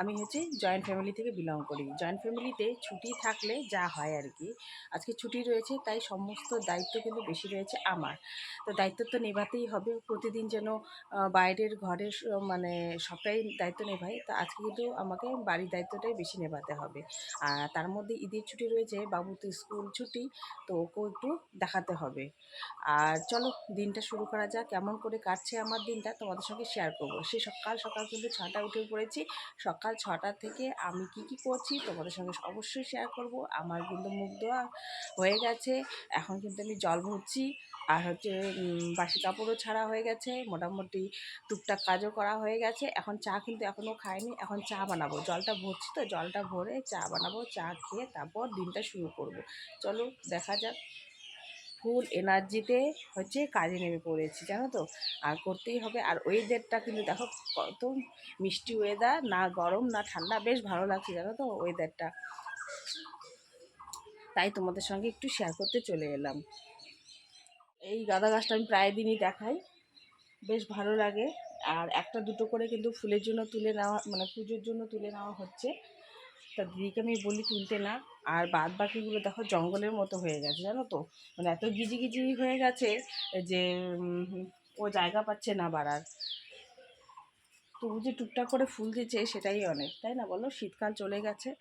আমি হচ্ছে joint family থেকে বিলং করি। জয়েন্ট ফ্যামিলিতে ছুটি থাকলে যা হয় আর কি। আজকে ছুটি রয়েছে, তাই সমস্ত দায়িত্ব কিন্তু বেশি রয়েছে আমার। তো দায়িত্ব তো নেভাতেই হবে, প্রতিদিন যেন বাইরের ঘরের মানে সবটাই দায়িত্ব নেভাই তো আজকে কিন্তু আমাকে বাড়ির দায়িত্বটাই বেশি নেভাতে হবে। আর তার মধ্যে ঈদের ছুটি রয়েছে বাবু তো স্কুল ছুটি, তো ওকেও একটু দেখাতে হবে। আর চলো, দিনটা শুরু করা যাক। কেমন করে কাটছে আমার দিনটা তোমাদের সঙ্গে শেয়ার করব। সে সকাল সকাল কিন্তু ছটা উঠে পড়েছি, সকাল ছটা থেকে আমি কি কি করছি তোমাদের সঙ্গে অবশ্যই শেয়ার করব। আমার কিন্তু মুখ ধোয়া হয়ে গেছে, এখন কিন্তু আমি জল ভরছি আর হচ্ছে বাসি কাপড়ও ছাড়া হয়ে গেছে, মোটামুটি টুকটাক কাজও করা হয়ে গেছে। এখন চা কিন্তু এখনও খাইনি, এখন চা বানাবো। জলটা ভরছি তো, জলটা ভরে চা বানাবো, চা খেয়ে তারপর দিনটা শুরু করব। চলো, দেখা যাক। ফুল এনার্জিতে হচ্ছে কাজে নেমে পড়েছি, জানো তো? আর করতেই হবে। আর ওয়েদারটা কিন্তু দেখো, কত মিষ্টি ওয়েদার না গরম, না ঠান্ডা, বেশ ভালো লাগছে, জানো তো ওয়েদারটা তাই তোমাদের সঙ্গে একটু শেয়ার করতে চলে এলাম। এই গাঁদা গাছটা আমি প্রায় দিনই দেখাই। বেশ ভালো লাগে। আর একটা দুটো করে কিন্তু ফুলের জন্য তুলে নেওয়া মানে পুজোর জন্য তুলে নেওয়া হচ্ছে। তা দিদিকে আমি বলি তুলতে না। আর বাদ বাকিগুলো দেখো জঙ্গলের মতো হয়ে গেছে, জানো তো? মানে এত গিজি গিজি হয়ে গেছে যে ও জায়গা পাচ্ছে না বাড়ার। তবু যে টুকটাক করে ফুল দিচ্ছে সেটাই অনেক, তাই না বলো? শীতকাল চলে গেছে।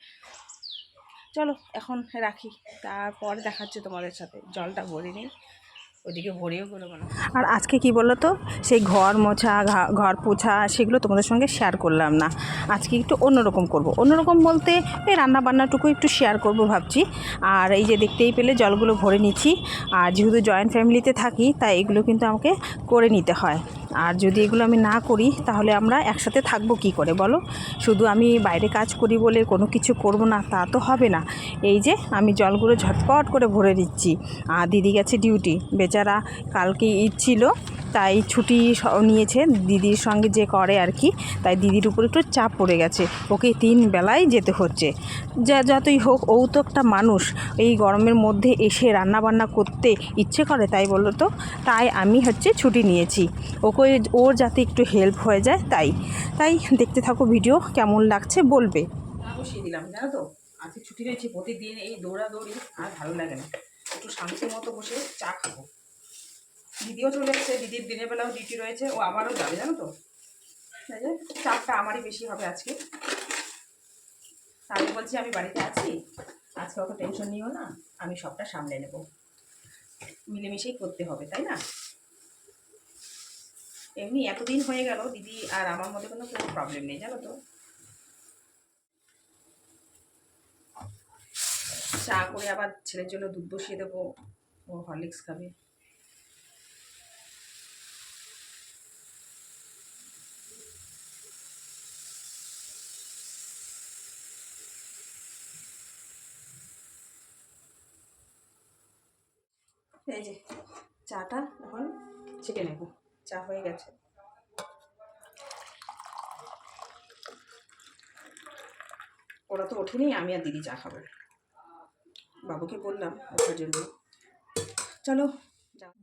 চলো, এখন রাখি। তারপরে দেখাচ্ছে তোমাদের সাথে। জলটা ভরে নিই। ওদিকে ভরেও বেরোবো না। আর আজকে কি বলো তো? সেই ঘর মোছা ঘর পোছা, সেগুলো তোমাদের সঙ্গে শেয়ার করলাম না। আজকে একটু অন্যরকম করব। অন্যরকম বলতে এই রান্না বান্নাটুকু একটু শেয়ার করব ভাবছি। আর এই যে দেখতেই পেলে জলগুলো ভরে নিচ্ছি। আর যেহেতু জয়েন্ট ফ্যামিলিতে থাকি, তাই এগুলো কিন্তু আমাকে করে নিতে হয়। আর যদি এগুলো আমি না করি, তাহলে আমরা একসাথে থাকব কি করে বলো? শুধু আমি বাইরে কাজ করি বলে কোনো কিছু করব না, তা তো হবে না। এই যে আমি জলগুলো ঝটপট করে ভরে দিচ্ছি। আর দিদি গেছে ডিউটি বেচারা কালকে ঈদ ছিল। তাই ছুটি নিয়েছে দিদির সঙ্গে যে করে আর কি, তাই দিদির উপর একটু চাপ পড়ে গেছে। ওকে তিন বেলায় যেতে হচ্ছে। যা, যতই হোক, ও তো একটা মানুষ। এই গরমের মধ্যে এসে রান্না বান্না করতে ইচ্ছে করে, তাই বলো তো? তাই আমি হচ্ছে ছুটি নিয়েছি। ওকে, ওর যাতে একটু হেল্প হয়ে যায়, তাই। তাই দেখতে থাকো ভিডিও কেমন লাগছে বলবে। বসিয়ে দিলাম, জানো তো? আজকে ছুটি রয়েছে, প্রতিদিন এই দৌড়াদৌড়ি আর ভালো লাগে না। একটু শান্তি মতো বসে চা খাব। দিদিও চলে এসেছে, দিদির দিনের বেলাও ডিউটি রয়েছে, ও আবারও যাবে, জানো তো? চাপটা আমারই বেশি হবে আজকে। আমি বলছি আমি বাড়িতে আছি, আজকে অত টেনশন নিও না, আমি সবটা সামলে নেব। মিলেমিশেই করতে হবে, তাই না? এমনি এতদিন হয়ে গেল, দিদি আর আমার মধ্যে কোনো কোনো প্রবলেম নেই, জানো তো? চা করে আবার ছেলের জন্য দুধ বসিয়ে দেবো, ও হরলিক্স খাবে এই যে চাটা এখন ছেঁকে নেব। চা হয়ে গেছে। ওরা তো ওঠেনি, আমি আর দিদি চা খাব। বাবুকে বললাম, ওঠার জন্য। চলো।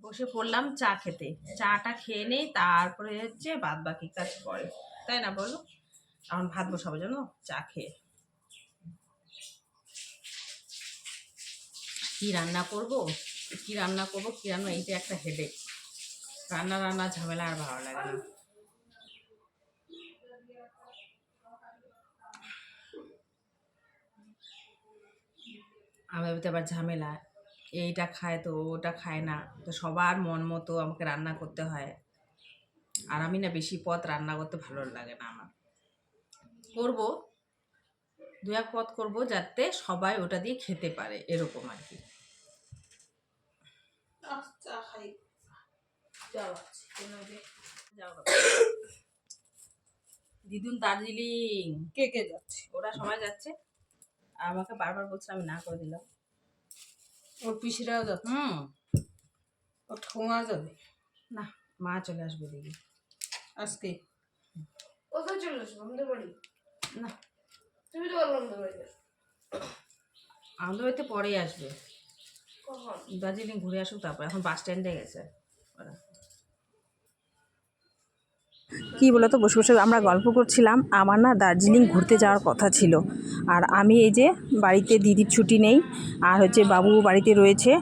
বসে পড়লাম চা খেতে। চাটা খেয়ে নেই, তারপরে হচ্ছে বাদ বাকি কাজ করে। তাই না বলো? এখন ভাত বসাবো জানো? চা খেয়ে। কি রান্না করব? কি রান্না করব, কি রান্না, এইটা একটা হেডেক রান্না রান্না, ঝামেলা আর ভালো লাগে না। আমার আবার ঝামেলা। এইটা খায় তো ওটা খায় না। তো সবার মন মতো আমাকে রান্না করতে হয়। আর আমি না বেশি পথ রান্না করতে ভালো লাগে না আমার। করব দু এক পথ করব যাতে সবাই ওটা দিয়ে খেতে পারে, এরকম আর কি। দিদুন দার্জিলিং কে কে যাচ্ছে ওরা সবাই যাচ্ছে আমাকে বারবার বলছে আমি না করে দিলাম ওর পিসিরাও যাচ্ছে হুম ওর ঠোঙা যাবে না মা চলে আসবে দিদি আজকে কোথায় চলে আসব আমাদের বাড়ি না তুমি তো বললাম আমাদের বাড়ি যাবে। বাড়িতে পরেই আসবে দার্জিলিং ঘুরে আসুক তারপর। এখন বাস স্ট্যান্ডে গেছে ওরা। কী বলো তো বসে বসে আমরা গল্প করছিলাম। আমার না দার্জিলিং ঘুরতে যাওয়ার কথা ছিল। আর আমি এই যে বাড়িতে দিদির ছুটি নেই, আর হচ্ছে বাবু বাড়িতে রয়েছে,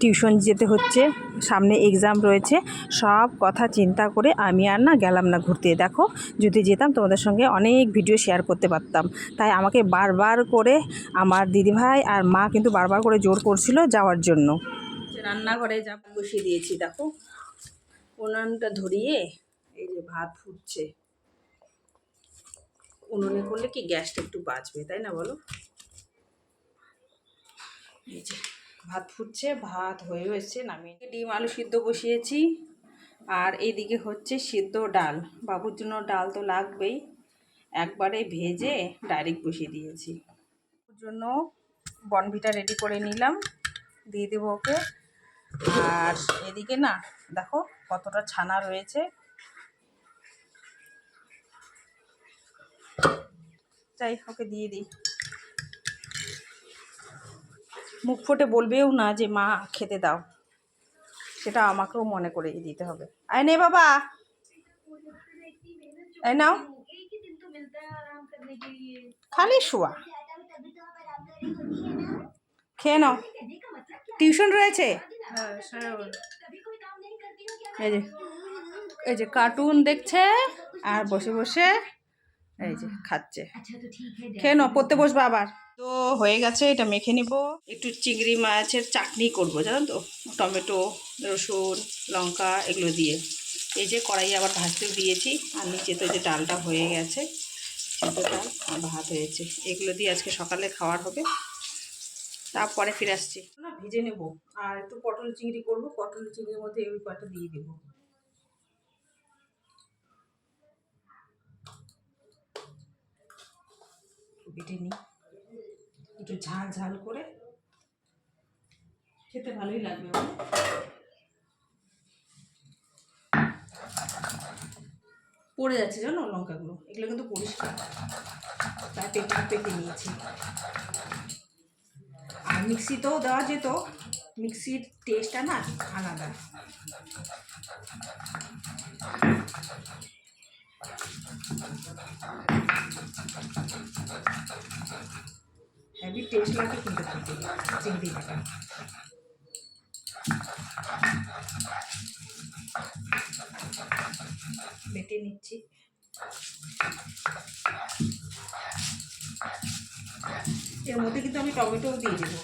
টিউশন যেতে হচ্ছে, সামনে এক্সাম রয়েছে, সব কথা চিন্তা করে আমি আর না গেলাম না ঘুরতে। দেখো, যদি যেতাম তোমাদের সঙ্গে অনেক ভিডিও শেয়ার করতে পারতাম। তাই আমাকে বারবার করে আমার দিদিভাই আর মা কিন্তু বারবার করে জোর করছিল যাওয়ার জন্য। রান্নাঘরে যা বসিয়ে দিয়েছি, দেখো। উনানটা ধরিয়ে এই যে ভাত ফুটছে। উনুনে করলে কি গ্যাসটা একটু বাঁচবে, তাই না বলো? এই যে ভাত ফুটছে, ভাত হয়েও এসছে, নামিয়ে ডিম আলু সিদ্ধ বসিয়েছি। আর এইদিকে হচ্ছে সিদ্ধ ডাল। বাবুর জন্য ডাল তো লাগবেই। একবারে ভেজে ডাইরেক্ট বসিয়ে দিয়েছি। ওর জন্য বনভিটা রেডি করে নিলাম। দিয়ে দেবো ওকে। আর এদিকে না, দেখো কতটা ছানা রয়েছে। যাই ওকে দিয়ে দিই। মুখ ফুটে বলবেও না যে মা খেতে দাও। সেটা আমাকেও মনে করে দিতে হবে। আয় নে বাবা। এই নাও। খালি শোয়া। খেয়ে নাও। টিউশন রয়েছে? হ্যাঁ এই যে এই যে কার্টুন দেখছে আর বসে বসে এই যে খাচ্ছে। খেয়ে নাও পড়তে বসবো আবার। তো হয়ে গেছে এটা মেখে নিব। একটু চিংড়ি মাছের চাটনি করব জানো তো? টমেটো রসুন লঙ্কা এগুলো দিয়ে। এই যে কড়াই আবার ভাজতেও দিয়েছি আর নিচে তো যে ডালটা হয়ে গেছে। ডাল আর ভাত হয়েছে। এগুলো দিয়ে আজকে সকালে খাওয়ার হবে। তারপরে ফিরে আসছি। না ভেজে নেব। আর একটু পটল চিংড়ি করব পটল চিংড়ির মধ্যে এই কটা দিয়ে দেবো। বেটে নিই। একটু ঝাল ঝাল করে খেতে ভালোই লাগবে আমার। পড়ে যাচ্ছে জানো লঙ্কাগুলো? এগুলো কিন্তু পরিষ্কার। তাই পেটে পেটে নিয়েছি। আর মিক্সিতেও দেওয়া যেত, মিক্সির টেস্টটা না আলাদা। হেভি টেস্ট লাগে কিন্তু চিংড়ি বেটে নিচ্ছি। এর মধ্যে কিন্তু আমি টমেটোও দিয়ে দেবো।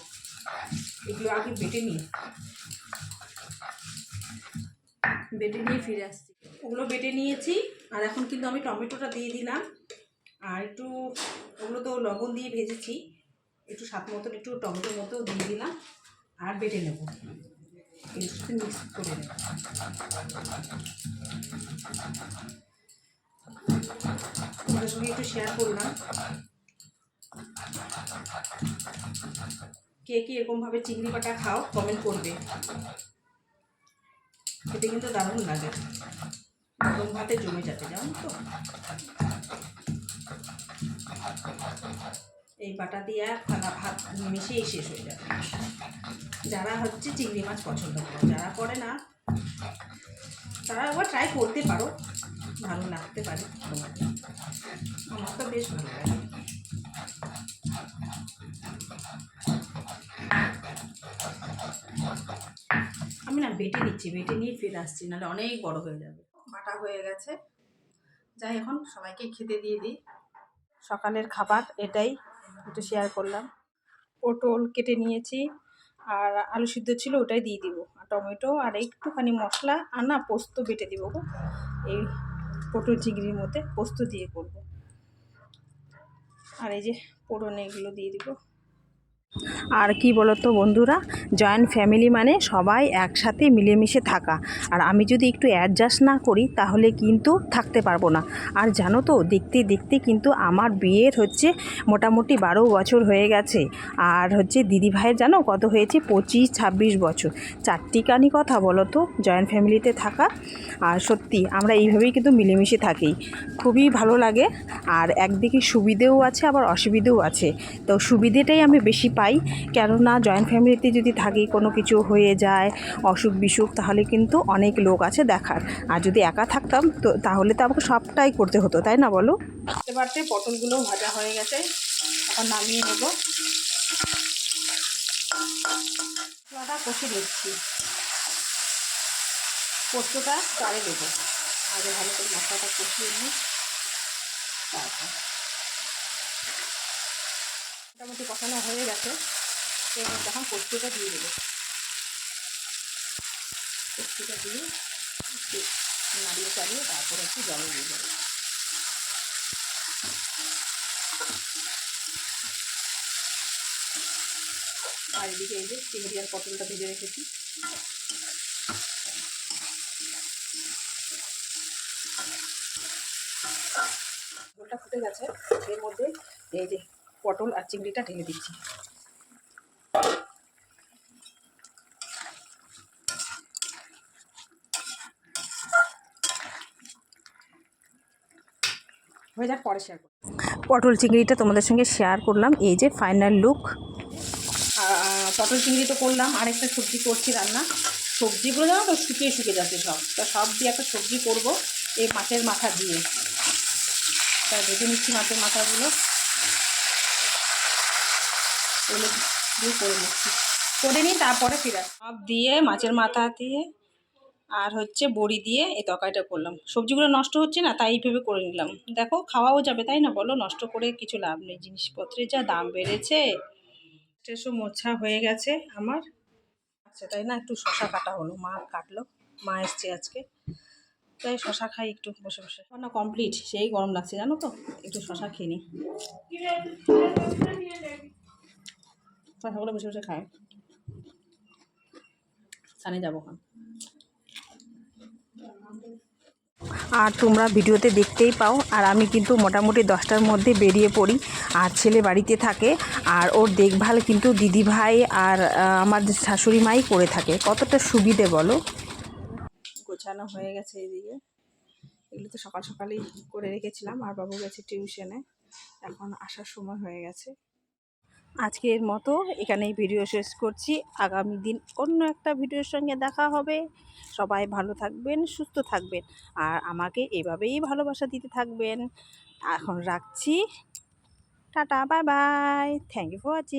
এগুলো আগে বেটে নিই বেটে নিয়ে ফিরে আসছি। ওগুলো বেটে নিয়েছি। আর এখন কিন্তু আমি টমেটোটা দিয়ে দিলাম। আর একটু ওগুলো তো লবণ দিয়ে ভেজেছি। একটু স্বাদ মতন একটু টমেটোর মতো দিয়ে দিলাম। আর বেটে নেব। সাথে মিক্স করে নেব। তোমাদের সঙ্গে একটু শেয়ার করলাম। কে কে এরকমভাবে চিংড়ি পাটা খাও কমেন্ট করবে। খেতে কিন্তু দারুণ লাগে। গরম ভাতে জমে যাবে, জানো তো? এই বাটা দিয়ে থালা ভাত মিশিয়েই শেষ হয়ে যাবে। যারা হচ্ছে চিংড়ি মাছ পছন্দ করে, যারা করে না, তারা একবার ট্রাই করতে পারো। ভালো লাগতে পারে। আমার তো বেশ ভালো লাগে। আমি না বেটে নিচ্ছি, বেটে নিয়ে ফিরে আসছি, নাহলে অনেক বড় হয়ে যাবে। বাটা হয়ে গেছে। যাই, এখন সবাইকে খেতে দিয়ে দিই। সকালের খাবার এটাই, একটু শেয়ার করলাম। পটল কেটে নিয়েছি, আর আলু সিদ্ধ ছিল ওটাই দিয়ে দিব। আর টমেটো, আর একটুখানি মশলা, আর না, পোস্ত বেটে দিব গো। এই পটল চিংড়ির মধ্যে পোস্ত দিয়ে করব। আর এই যে পোড়ন এগুলো দিয়ে দিব। আর কি বলতো বন্ধুরা জয়েন্ট ফ্যামিলি মানে সবাই একসাথে মিলেমিশে থাকা। আর আমি যদি একটু অ্যাডজাস্ট না করি, তাহলে কিন্তু থাকতে পারব না। আর জানো তো, দেখতে দেখতে কিন্তু আমার বিয়ের হচ্ছে মোটামুটি বারো বছর হয়ে গেছে। আর হচ্ছে দিদি ভাইয়ের জানো কত হয়েছে? পঁচিশ, ছাব্বিশ বছর। চারটিখানি কথা বলো তো জয়েন্ট ফ্যামিলিতে থাকা। আর সত্যি, আমরা এইভাবেই কিন্তু মিলেমিশে থাকি। খুবই ভালো লাগে। আর একদিকে সুবিধেও আছে, আবার অসুবিধেও আছে। তো সুবিধেটাই আমি বেশি পাই। খাই কেননা জয়েন্ট ফ্যামিলিতে যদি থাকি, কোনো কিছু হয়ে যায়, অসুখ বিসুখ, তাহলে কিন্তু অনেক লোক আছে দেখার। আর যদি একা থাকতাম, তো তাহলে তো আমাকে সবটাই করতে হতো, তাই না বলো? বাড়তে বাড়তে পটলগুলো ভাজা হয়ে গেছে। এখন নামিয়ে নেব। কষে দিচ্ছি পোস্তটা চারে দেবো। আগে ভালো করে মশলাটা কষিয়ে নিই। তারপর মোটামুটি কষানো হয়ে গেছে। এবার তখন পোস্তটা দিয়ে দেবো। পোস্তটা দিয়ে একটু নাড়িয়ে চাড়িয়ে তারপরে একটু জল দিয়ে দেবো। আর এদিকে এই যে চিংড়ি আর পটলটা ভেজে রেখেছি। ঝোলটা ফুটে গেছে। এর মধ্যে এই যে পটল আর চিংড়িটা ঢেলে দিচ্ছি। হয়ে যাক পরে শেয়ার পটল চিংড়িটা তোমাদের সঙ্গে শেয়ার করলাম এই যে ফাইনাল লুক পটল চিংড়ি তো করলাম আরেকটা সবজি করছি রান্না। সবজিগুলো জানো তো শুকিয়ে শুকিয়ে যাচ্ছে সব। তা সব দিয়ে একটা সবজি করব এই মাছের মাথা দিয়ে। তা ভেজে নিচ্ছি মাছের মাথাগুলো। এগুলো দিয়ে করে নিচ্ছি করে নিই, তারপরে ফিরে সব দিয়ে, মাছের মাথা দিয়ে, আর হচ্ছে বড়ি দিয়ে এই তরকারিটা করলাম। সবজিগুলো নষ্ট হচ্ছে না, তাই ভেবে করে নিলাম। দেখো, খাওয়াও যাবে, তাই না বলো? নষ্ট করে কিছু লাভ নেই। জিনিসপত্রের যা দাম বেড়েছে স্টেশন মোছা হয়ে গেছে আমার। আচ্ছা তাই না? একটু শশা কাটা হলো, মা কাটলো। মা এসছে আজকে। তাই শশা খাই, একটু বসে বসে। না কমপ্লিট সেই গরম লাগছে, জানো তো? একটু শশা খেয়ে নিই। শশাগুলো বসে বসে খায় সানে যাব আর তোমরা ভিডিওতে দেখতেই পাও আর আমি কিন্তু মোটামুটি দশটার মধ্যে বেরিয়ে পড়ি আর ছেলে বাড়িতে থাকে আর ওর দেখভাল কিন্তু দিদিভাই আর আমার শাশুড়ি মাই করে থাকে। কতটা সুবিধে বলো? গোছানো হয়ে গেছে এদিকে এগুলো তো সকাল সকালেই করে রেখেছিলাম আর বাবু গেছে টিউশনে। এখন আসার সময় হয়ে গেছে। আজকের মতো এখানেই ভিডিও শেষ করছি। আগামী দিন অন্য একটা ভিডিওর সঙ্গে দেখা হবে। সবাই ভালো থাকবেন, সুস্থ থাকবেন আর আমাকে এভাবেই ভালোবাসা দিতে থাকবেন। এখন রাখছি। Tata bye bye thank you for watching